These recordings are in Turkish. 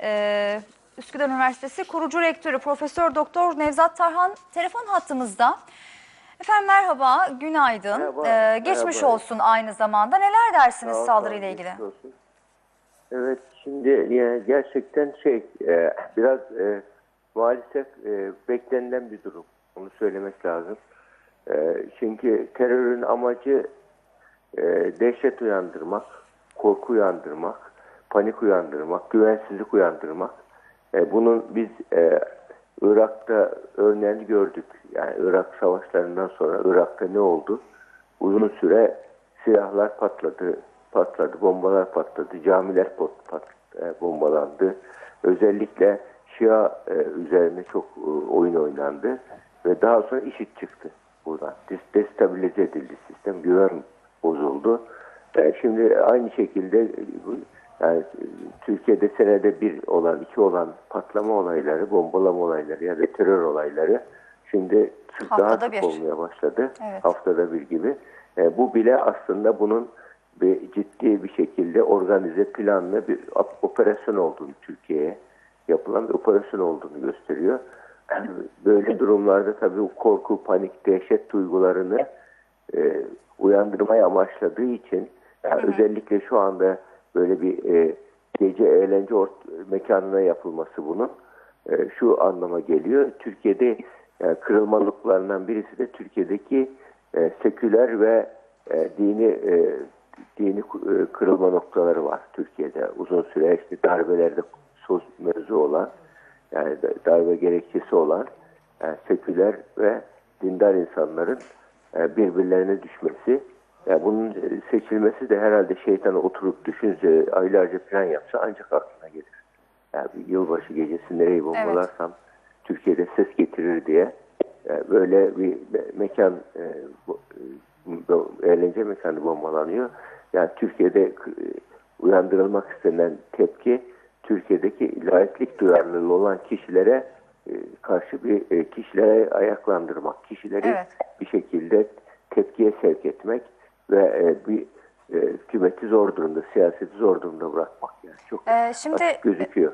e, Üsküdar Üniversitesi kurucu rektörü Profesör Doktor Nevzat Tarhan telefon hattımızda. Efendim merhaba, günaydın. Merhaba, Ee, geçmiş merhaba. olsun aynı zamanda. Neler dersiniz Sağ saldırıyla ilgili? olsun. Evet şimdi yani gerçekten şey e, biraz e, maalesef e, beklenilen bir durum. Onu söylemek lazım. E, çünkü terörün amacı e, dehşet uyandırmak, korku uyandırmak, panik uyandırmak, güvensizlik uyandırmak. E, bunun biz e, Irak'ta örneğini gördük. Yani Irak savaşlarından sonra Irak'ta ne oldu? Uzun süre silahlar patladı, patladı, bombalar patladı, camiler pat- e, bombalandı. Özellikle Şia e, üzerine çok e, oyun oynandı ve daha sonra IŞİD çıktı buradan. Destabilize edildi sistem, güven bozuldu. E, şimdi aynı şekilde e, bu- yani e, Türkiye'de senede bir olan, iki olan patlama olayları, bombalama olayları ya da terör olayları şimdi çok daha sık bir. olmaya başladı. Evet. Haftada bir gibi. E, bu bile aslında bunun bir ciddi bir şekilde organize planlı bir op- operasyon olduğunu Türkiye'ye yapılan bir operasyon olduğunu gösteriyor. Böyle durumlarda tabii korku, panik, dehşet duygularını e, uyandırmayı amaçladığı için yani özellikle şu anda böyle bir e, gece eğlence ort- mekanına yapılması bunun e, şu anlama geliyor. Türkiye'de yani kırılmalıklarından birisi de Türkiye'deki e, seküler ve e, dini e, dini e, kırılma noktaları var Türkiye'de. Uzun süre işte darbelerde sos mevzu olan yani da- darbe gerekçesi olan yani seküler ve dindar insanların e, birbirlerine düşmesi. Yani bunun seçilmesi de herhalde şeytan oturup düşünce aylarca plan yapsa ancak aklına gelir. Yani yılbaşı gecesi nereyi bombalarsam Türkiye'de ses getirir diye e, böyle bir me- mekan e, e, eğlence mekanı bombalanıyor. Yani Türkiye'de uyandırılmak istenen tepki Türkiye'deki laiklik duyarlılığı olan kişilere e, karşı bir e, kişilere ayaklandırmak, kişileri Evet. bir şekilde tepkiye sevk etmek ve e, bir e, hükümeti zor durumda, siyaseti zor durumda bırakmak yani çok Ee, şimdi gözüküyor.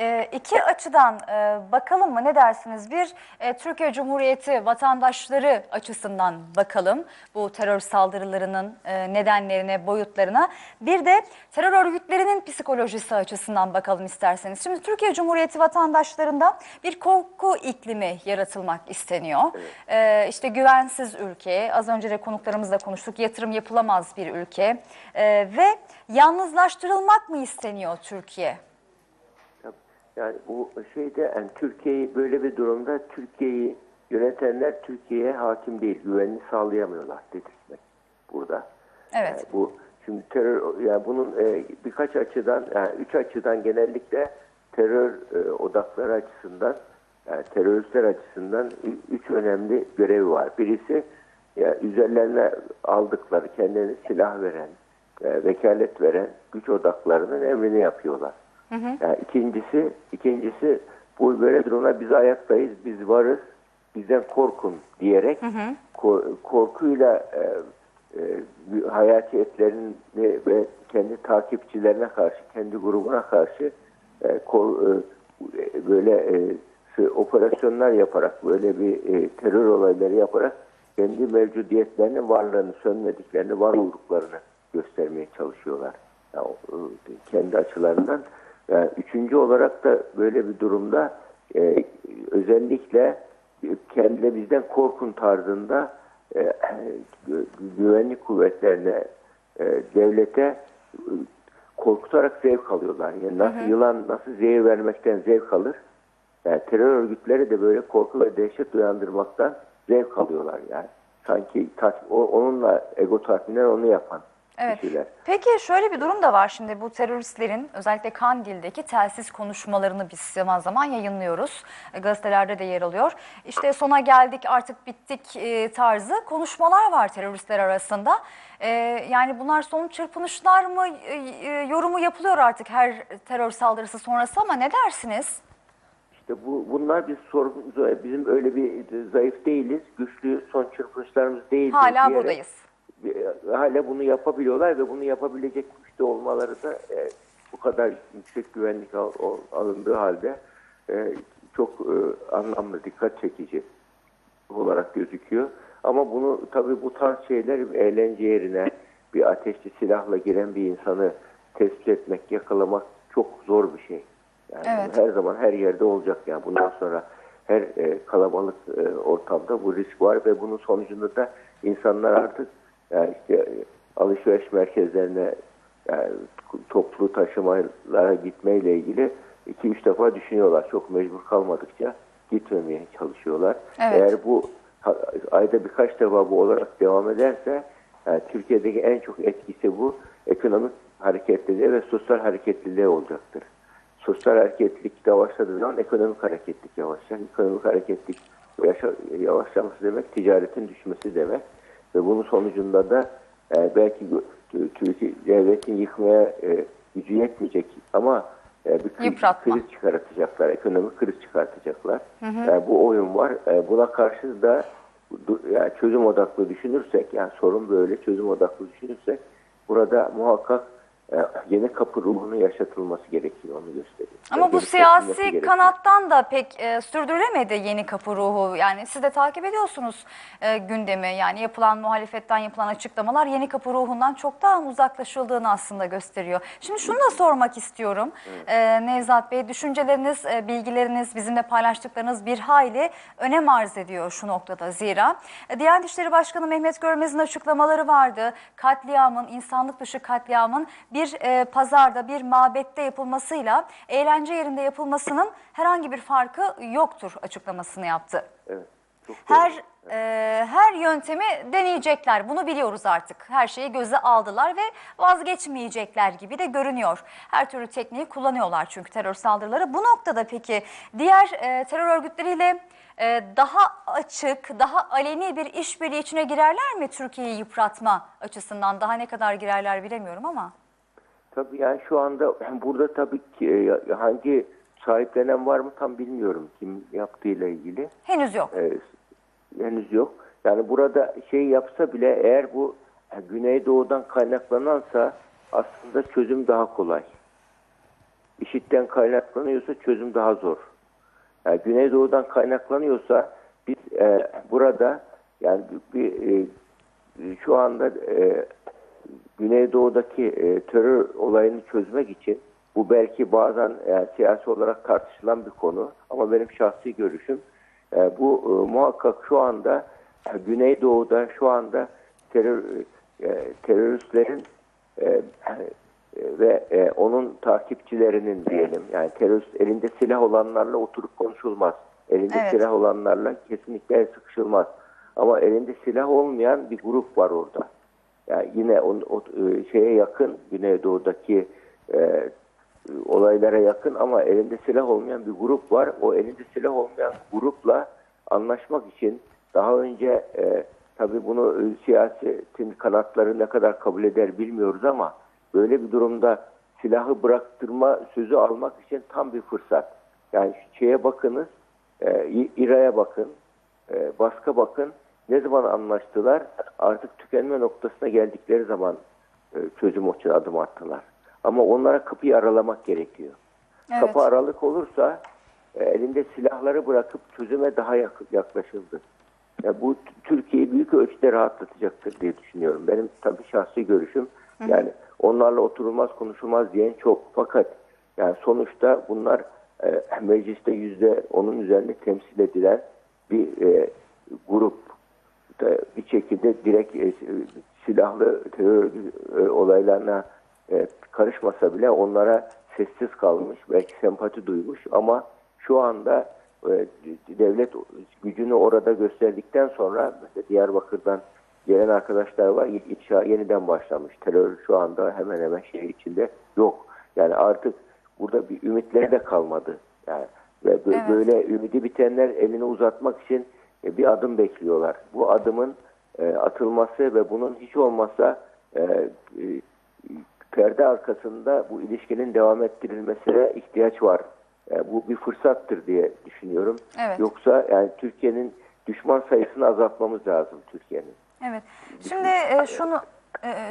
E, iki açıdan e, bakalım mı ne dersiniz? Bir, e, Türkiye Cumhuriyeti vatandaşları açısından bakalım bu terör saldırılarının e, nedenlerine, boyutlarına. Bir de terör örgütlerinin psikolojisi açısından bakalım isterseniz. Şimdi Türkiye Cumhuriyeti vatandaşlarında bir korku iklimi yaratılmak isteniyor. E, işte güvensiz ülke, az önce de konuklarımızla konuştuk, yatırım yapılamaz bir ülke E, ve yalnızlaştırılmak mı isteniyor Türkiye? Yani bu şeyde yani Türkiye'yi böyle bir durumda Türkiye'yi yönetenler Türkiye'ye hakim değil, güvenini sağlayamıyorlar dedirtmek burada. Evet. Yani bu şimdi terör yani bunun e, birkaç açıdan yani üç açıdan genellikle terör e, odakları açısından yani teröristler açısından üç önemli görevi var. Birisi ya üzerlerine aldıkları kendilerine silah veren, e, vekalet veren güç odaklarının emrini yapıyorlar. Yani ikincisi, ikincisi bu böyle durumda biz ayaktayız, biz varız, bizden korkun diyerek ko- korkuyla e, e, bir hayatiyetlerini ve kendi takipçilerine karşı, kendi grubuna karşı e, ko- e, böyle e, şu operasyonlar yaparak, böyle bir e, terör olayları yaparak kendi mevcudiyetlerinin varlığını, sönmediklerini, var olduklarını göstermeye çalışıyorlar. Yani, e, kendi açılarından. Yani üçüncü olarak da böyle bir durumda e, özellikle kendine bizden korkun tarzında e, gü- güvenlik kuvvetlerine, e, devlete e, korkutarak zevk alıyorlar. Yani nasıl yılan nasıl zehir vermekten zevk alır, yani terör örgütleri de böyle korku ve dehşet uyandırmaktan zevk alıyorlar yani. Sanki o- onunla ego tatminen onu yapan Evet. kişiler. Peki şöyle bir durum da var şimdi bu teröristlerin özellikle Kandil'deki telsiz konuşmalarını biz zaman zaman yayınlıyoruz. E, Gazetelerde de yer alıyor. İşte sona geldik artık bittik e, tarzı konuşmalar var teröristler arasında. E, yani bunlar son çırpınışlar mı e, e, yorumu yapılıyor artık her terör saldırısı sonrası ama ne dersiniz? İşte bu bunlar bir sorun bizim öyle bir zayıf değiliz, güçlü son çırpınışlarımız değil. Hala buradayız. Hala bunu yapabiliyorlar ve bunu yapabilecek güçte olmaları da e, bu kadar yüksek güvenlik al- al- alındığı halde e, çok e, anlamlı, dikkat çekici olarak gözüküyor. Ama bunu tabii bu tarz şeyler eğlence yerine bir ateşli silahla giren bir insanı tespit etmek, yakalamak çok zor bir şey. Yani Evet. her zaman her yerde olacak yani bundan sonra her e, kalabalık e, ortamda bu risk var ve bunun sonucunda da insanlar artık yani işte e, alışveriş merkezlerine yani toplu taşımalara gitmeyle ilgili iki üç defa düşünüyorlar. Çok mecbur kalmadıkça gitmemeye çalışıyorlar. Evet. Eğer bu ayda birkaç defa bu olarak devam ederse yani Türkiye'deki en çok etkisi bu ekonomik hareketliliğe ve sosyal hareketliliğe olacaktır. Sosyal hareketlilik yavaşladığı zaman ekonomik hareketlilik yavaşlar. Ekonomik hareketlilik yavaşlaması demek ticaretin düşmesi demek. Ve bunun sonucunda da e, belki Türkiye devletin yıkmaya e, gücü yetmeyecek ama e, bir kriz, Yıpratma. kriz çıkartacaklar, ekonomik kriz çıkartacaklar. Yani bu oyun var. E, buna karşı da yani çözüm odaklı düşünürsek, yani sorun böyle çözüm odaklı düşünürsek burada muhakkak e, yeni kapı ruhunun yaşatılması gerekiyor onu gösteriyor. Ama bu siyasi gerekiyor. kanattan da pek e, sürdürülemedi yeni kapı ruhu. Yani siz de takip ediyorsunuz e, gündemi. Yani yapılan muhalefetten yapılan açıklamalar yeni kapı ruhundan çok daha uzaklaşıldığını aslında gösteriyor. Şimdi şunu da sormak istiyorum. E, Nevzat Bey düşünceleriniz, e, bilgileriniz, bizimle paylaştıklarınız bir hayli önem arz ediyor şu noktada. Zira e, Diyanet İşleri Başkanı Mehmet Görmez'in açıklamaları vardı. Katliamın, insanlık dışı katliamın bir e, pazarda, bir mabette yapılmasıyla eğlence yerinde yapılmasının herhangi bir farkı yoktur açıklamasını yaptı. Evet, çok. Her e, her yöntemi deneyecekler. Bunu biliyoruz artık. Her şeyi göze aldılar ve vazgeçmeyecekler gibi de görünüyor. Her türlü tekniği kullanıyorlar çünkü terör saldırıları. Bu noktada peki diğer e, terör örgütleriyle e, daha açık, daha aleni bir işbirliği içine girerler mi Türkiye'yi yıpratma açısından? Daha ne kadar girerler bilemiyorum ama. Tabii yani şu anda burada tabii ki e, hangi sahiplenen var mı tam bilmiyorum kim yaptığıyla ilgili. Henüz yok. e, henüz yok. Yani burada şey yapsa bile eğer bu e, Güneydoğu'dan kaynaklanansa aslında çözüm daha kolay. İşitten kaynaklanıyorsa çözüm daha zor. Yani Güneydoğu'dan kaynaklanıyorsa biz e, burada yani bir, bir, e, şu anda e, Güneydoğu'daki e, terör olayını çözmek için bu belki bazen e, siyasi olarak tartışılan bir konu ama benim şahsi görüşüm e, bu e, muhakkak şu anda e, Güneydoğu'da şu anda terör e, teröristlerin e, e, ve e, onun takipçilerinin diyelim yani terörist elinde silah olanlarla oturup konuşulmaz. Elinde Evet. silah olanlarla kesinlikle el sıkışılmaz. Ama elinde silah olmayan bir grup var orada. Yani yine o, o, e, şeye yakın Güneydoğu'daki e, olaylara yakın ama elinde silah olmayan bir grup var. O elinde silah olmayan grupla anlaşmak için daha önce e, tabii bunu e, siyasetin kanatları ne kadar kabul eder bilmiyoruz ama böyle bir durumda silahı bıraktırma sözü almak için tam bir fırsat. Yani şeye bakınız, e, İRA'ya bakın, e, Bask'a bakın. Ne zaman anlaştılar? Artık tükenme noktasına geldikleri zaman e, çözüm için adım attılar. Ama onlara kapıyı aralamak gerekiyor. Evet. Kapı aralık olursa e, elinde silahları bırakıp çözüme daha yak- yaklaşıldı. Ya bu Türkiye'yi büyük ölçüde rahatlatacaktır diye düşünüyorum. Benim tabii şahsi görüşüm. Yani onlarla oturulmaz konuşulmaz diyen çok. Fakat yani sonuçta bunlar e, mecliste yüzde onun üzerinde temsil edilen bir e, grup bir şekilde direkt e, silahlı terör e, olaylarına e, karışmasa bile onlara sessiz kalmış, belki sempati duymuş ama şu anda e, devlet gücünü orada gösterdikten sonra mesela Diyarbakır'dan gelen arkadaşlar var. İnşa yeniden başlamış. Terör şu anda hemen hemen şey içinde yok. Yani artık burada bir ümitleri de kalmadı. Yani ve Evet. böyle ümidi bitenler elini uzatmak için e, bir adım bekliyorlar. Bu adımın e, atılması ve bunun hiç olmazsa e, e, perde arkasında bu ilişkinin devam ettirilmesine ihtiyaç var. E, bu bir fırsattır diye düşünüyorum. Evet. Yoksa yani Türkiye'nin düşman sayısını azaltmamız lazım Türkiye'nin. Evet. Şimdi e, şunu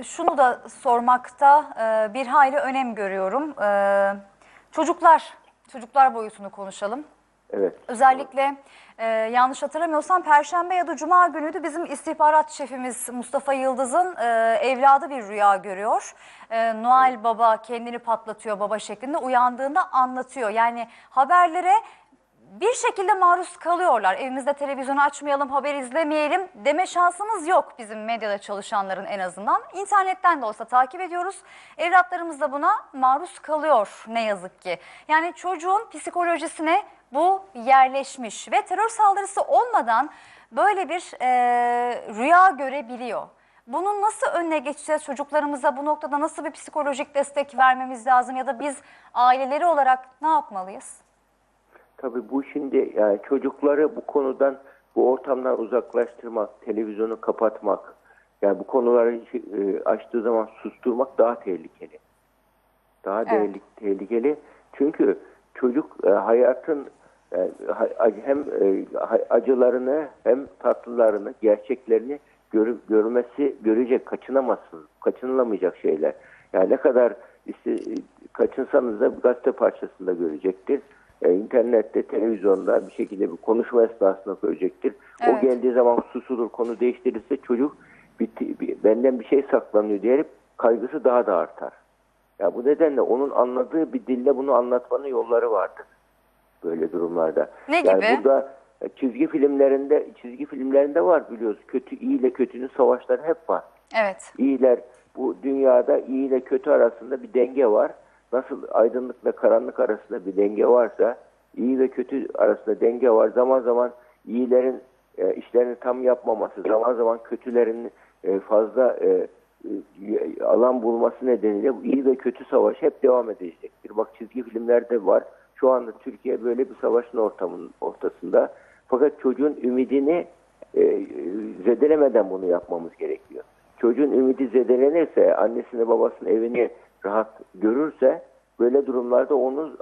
şunu da sormakta e, bir hayli önem görüyorum. Çocuklar, çocuklar boyutunu konuşalım. Evet. Özellikle e, yanlış hatırlamıyorsam Perşembe ya da Cuma günüydü bizim istihbarat şefimiz Mustafa Yıldız'ın e, evladı bir rüya görüyor. E, Noel Baba kendini patlatıyor baba şeklinde uyandığında anlatıyor. Yani haberlere bir şekilde maruz kalıyorlar. Evimizde televizyonu açmayalım, haber izlemeyelim deme şansımız yok bizim medyada çalışanların en azından. İnternetten de olsa takip ediyoruz. Evlatlarımız da buna maruz kalıyor ne yazık ki. Yani çocuğun psikolojisine bu yerleşmiş ve terör saldırısı olmadan böyle bir e, rüya görebiliyor. Bunun nasıl önüne geçeceğiz? Çocuklarımıza bu noktada nasıl bir psikolojik destek vermemiz lazım ya da biz aileleri olarak ne yapmalıyız? Tabii bu şimdi yani çocukları bu konudan, bu ortamdan uzaklaştırmak, televizyonu kapatmak, yani bu konuları e, açtığı zaman susturmak daha tehlikeli. Daha Evet. tehlik- tehlikeli. Çünkü çocuk e, hayatın e, hem e, acılarını hem tatlılarını, gerçeklerini görü- görmesi, görecek, kaçınamazsın, kaçınılamayacak şeyler. Yani ne kadar işte, kaçınsanız da gazete parçasında görecektir. E, internette, televizyonda bir şekilde bir konuşma esnasında görecektir. Evet. O geldiği zaman susulur, konu değiştirirse çocuk bitti, bir- benden bir şey saklanıyor diyerek kaygısı daha da artar. Ya bu nedenle onun anladığı bir dille bunu anlatmanın yolları vardır. Böyle durumlarda. Ne yani gibi? burada e, çizgi filmlerinde çizgi filmlerinde var biliyoruz. Kötü iyi ile kötünün savaşları hep var. Evet. İyiler bu dünyada iyi ile kötü arasında bir denge var. Nasıl aydınlık ve karanlık arasında bir denge varsa iyi ve kötü arasında denge var. Zaman zaman iyilerin e, işlerini tam yapmaması, zaman zaman kötülerin e, fazla e, e, alan bulması nedeniyle iyi ve kötü savaş hep devam edecektir. Bak çizgi filmlerde var. Şu anda Türkiye böyle bir savaşın ortamının ortasında. Fakat çocuğun ümidini e, zedelemeden bunu yapmamız gerekiyor. Çocuğun ümidi zedelenirse, annesini babasının evini rahat görürse böyle durumlarda onu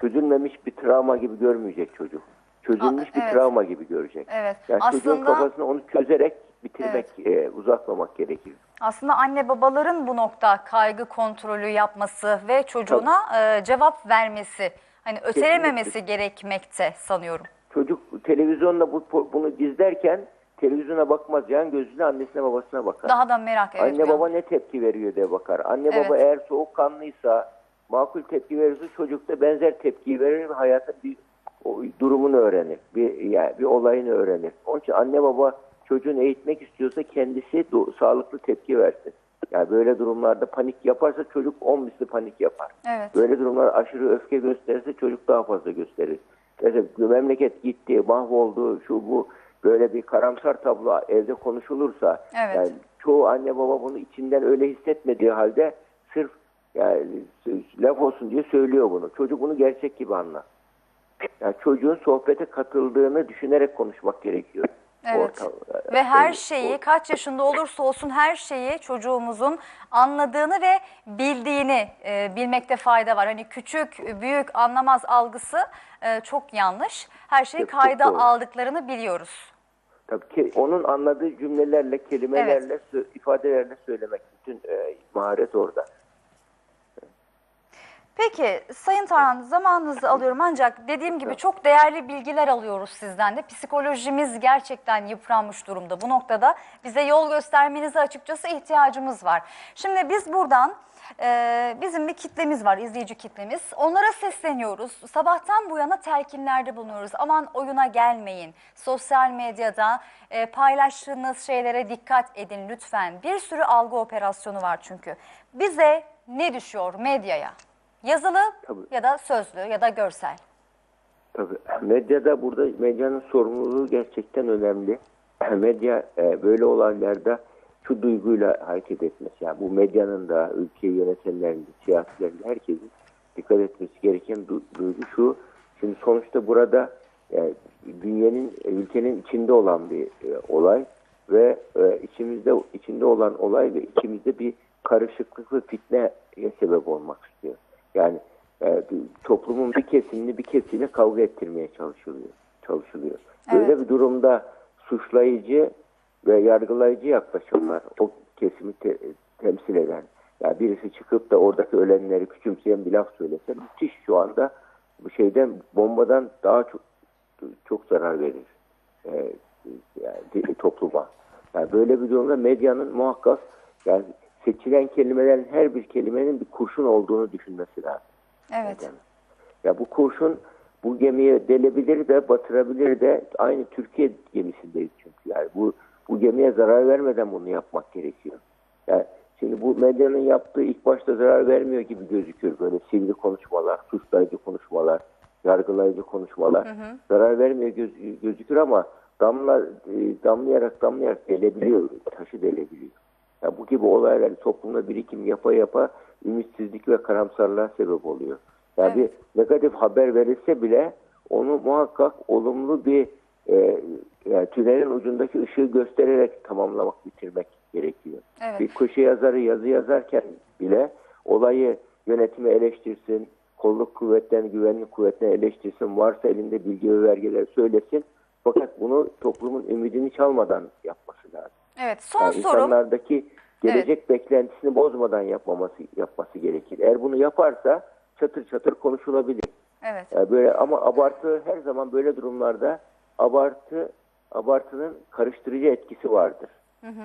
çözülmemiş bir travma gibi görmeyecek çocuk. Çözülmüş A- bir evet. travma gibi görecek. Evet. Yani çocuğun Aslında- kafasını onu çözerek bitirmek, e, uzatmamak gerekir. Aslında anne babaların bu nokta kaygı kontrolü yapması ve çocuğuna e, cevap vermesi, hani ötelememesi gerekmekte sanıyorum. Çocuk televizyonla bu, bunu izlerken televizyona bakmaz. Yani gözüne annesine babasına bakar. Daha da merak evet. Anne baba ne tepki veriyor diye bakar. Anne Evet. baba eğer soğukkanlıysa, makul tepki verirse çocuk da benzer tepkiyi verir ve hayata bir o, durumunu öğrenir. Bir yani bir olayını öğrenir. Onun için anne baba çocuğunu eğitmek istiyorsa kendisi do- sağlıklı tepki versin. Yani böyle durumlarda panik yaparsa çocuk on misli panik yapar. Evet. Böyle durumlar aşırı öfke gösterirse çocuk daha fazla gösterir. Mesela memleket gitti, mahvoldu, şu bu böyle bir karamsar tablo evde konuşulursa Evet. yani çoğu anne baba bunu içinden öyle hissetmediği halde sırf yani laf olsun diye söylüyor bunu. Çocuk bunu gerçek gibi anlar. Yani çocuğun sohbete katıldığını düşünerek konuşmak gerekiyor. Evet. Ortam- Ve her şeyi kaç yaşında olursa olsun her şeyi çocuğumuzun anladığını ve bildiğini e, bilmekte fayda var. Hani küçük, büyük anlamaz algısı e, çok yanlış. Her şeyi kayda aldıklarını biliyoruz. Tabii ki onun anladığı cümlelerle, kelimelerle, sö- ifadelerle söylemek bütün e, maharet orada. Peki Sayın Tarhan zamanınızı alıyorum ancak dediğim gibi çok değerli bilgiler alıyoruz sizden de. Psikolojimiz gerçekten yıpranmış durumda. Bu noktada bize yol göstermenize açıkçası ihtiyacımız var. Şimdi biz buradan e, bizim bir kitlemiz var, izleyici kitlemiz. Onlara sesleniyoruz. Sabahtan bu yana telkinlerde bulunuyoruz. Aman oyuna gelmeyin. Sosyal medyada e, paylaştığınız şeylere dikkat edin lütfen. Bir sürü algı operasyonu var çünkü. Bize ne düşüyor medyaya? Yazılı Tabii. ya da sözlü ya da görsel. Tabii medyada burada medyanın sorumluluğu gerçekten önemli. Medya e, böyle olaylarda şu duyguyla hareket etmesi. Yani bu medyanın da ülkeyi yönetenlerin de siyasilerin de herkesin dikkat etmesi gereken du- duygu şu. Şimdi sonuçta burada yani dünyanın ülkenin içinde olan bir e, olay ve e, içimizde içinde olan olay ve içimizde bir karışıklık ve fitneye sebep olmak istiyor. Yani e, toplumun bir kesimini bir kesimiyle kavga ettirmeye çalışılıyor. çalışılıyor. Böyle Evet. bir durumda suçlayıcı ve yargılayıcı yaklaşımlar, o kesimi te- temsil eden. Yani birisi çıkıp da oradaki ölenleri küçümseyen bir laf söylese müthiş şu anda bu şeyden bombadan daha çok çok zarar verir e, yani topluma. Yani böyle bir durumda medyanın muhakkak yani seçilen kelimelerin her bir kelimenin bir kurşun olduğunu düşünmesi lazım. Evet. Yani. Ya bu kurşun bu gemiye delebilir de batırabilir de aynı Türkiye gemisindeyiz çünkü. Yani bu bu gemiye zarar vermeden bunu yapmak gerekiyor. Yani şimdi bu medyanın yaptığı ilk başta zarar vermiyor gibi gözüküyor böyle sivri konuşmalar, suçlayıcı konuşmalar, yargılayıcı konuşmalar. Zarar vermiyor göz, gözükür ama damla e, damlayarak damlayarak delebiliyor, taşı delebiliyor. Ya bu gibi olaylar toplumda birikim yapa yapa ümitsizlik ve karamsarlığa sebep oluyor. Yani Evet. bir negatif haber verilse bile onu muhakkak olumlu bir e, yani tünelin ucundaki ışığı göstererek tamamlamak, bitirmek gerekiyor. Evet. Bir köşe yazarı yazı yazarken bile olayı yönetime eleştirsin, kolluk kuvvetlerini, güvenlik kuvvetlerini eleştirsin, varsa elinde bilgi ve belgeler söylesin. Fakat bunu toplumun ümidini çalmadan yapması lazım. Evet. Son Yani sorum. insanlardaki gelecek beklentisini bozmadan yapmaması yapması gerekir. Eğer bunu yaparsa çatır çatır konuşulabilir. Evet. Yani böyle ama abartı her zaman böyle durumlarda abartı abartının karıştırıcı etkisi vardır.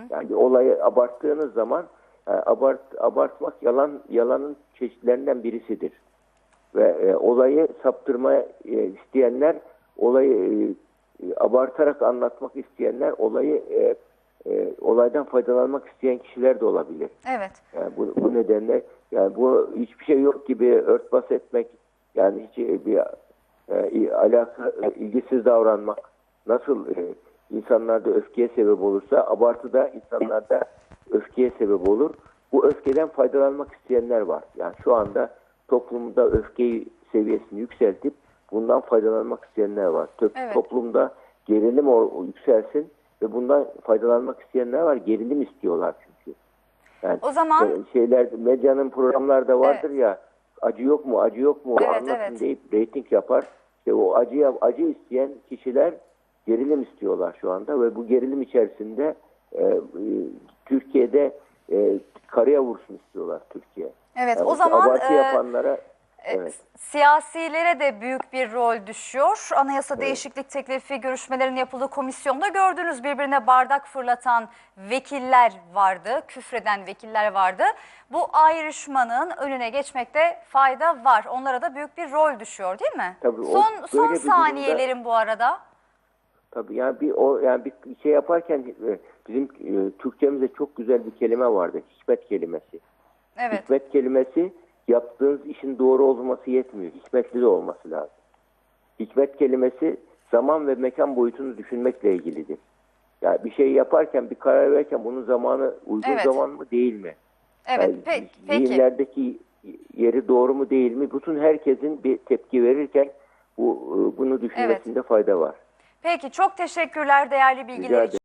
Yani bir olayı abarttığınız zaman yani abart abartmak yalan yalanın çeşitlerinden birisidir. Ve e, olayı saptırmaya e, isteyenler olayı e, e, abartarak anlatmak isteyenler olayı e, e, olaydan faydalanmak isteyen kişiler de olabilir. Evet. Yani bu, bu nedenle yani bu hiçbir şey yok gibi örtbas etmek yani hiç e, bir e, alaka e, ilgisiz davranmak nasıl e, insanlarda öfkeye sebep olursa abartı da insanlarda öfkeye sebep olur. Bu öfkeden faydalanmak isteyenler var. Yani şu anda toplumda öfke seviyesini yükseltip bundan faydalanmak isteyenler var. Tö- Evet. Toplumda gerilim o, yükselsin ve bundan faydalanmak isteyenler var. Gerilim istiyorlar çünkü. Yani O zaman- e, şeyler medyanın programlarda vardır ya acı yok mu acı yok mu Evet, anlatın evet. deyip reyting yapar. İşte o acı acı isteyen kişiler gerilim istiyorlar şu anda ve bu gerilim içerisinde e, e, Türkiye'de e, karaya vursun istiyorlar Türkiye. Evet. Yani o zaman abartı e, yapanlara evet. Siyasilere de büyük bir rol düşüyor. Anayasa değişiklik teklifi görüşmelerin yapıldığı komisyonda gördünüz birbirine bardak fırlatan vekiller vardı, küfreden vekiller vardı. Bu ayrışmanın önüne geçmekte fayda var. Onlara da büyük bir rol düşüyor değil mi? Tabii o son son böyle bir durumda- saniyelerin bu arada. Tabii yani bir o yani bir şey yaparken e, bizim e, Türkçemizde çok güzel bir kelime vardı. Hikmet kelimesi. Evet. Hikmet kelimesi yaptığınız işin doğru olması yetmiyor. Hikmetli de olması lazım. Hikmet kelimesi zaman ve mekan boyutunu düşünmekle ilgilidir. Yani bir şey yaparken, bir karar verirken bunun zamanı uygun Evet. zaman mı değil mi? Evet. Yani pe- peki. zihinlerdeki yeri doğru mu değil mi? Bütün herkesin bir tepki verirken bu bunu düşünmesinde fayda var. Peki çok teşekkürler değerli bilgiler için.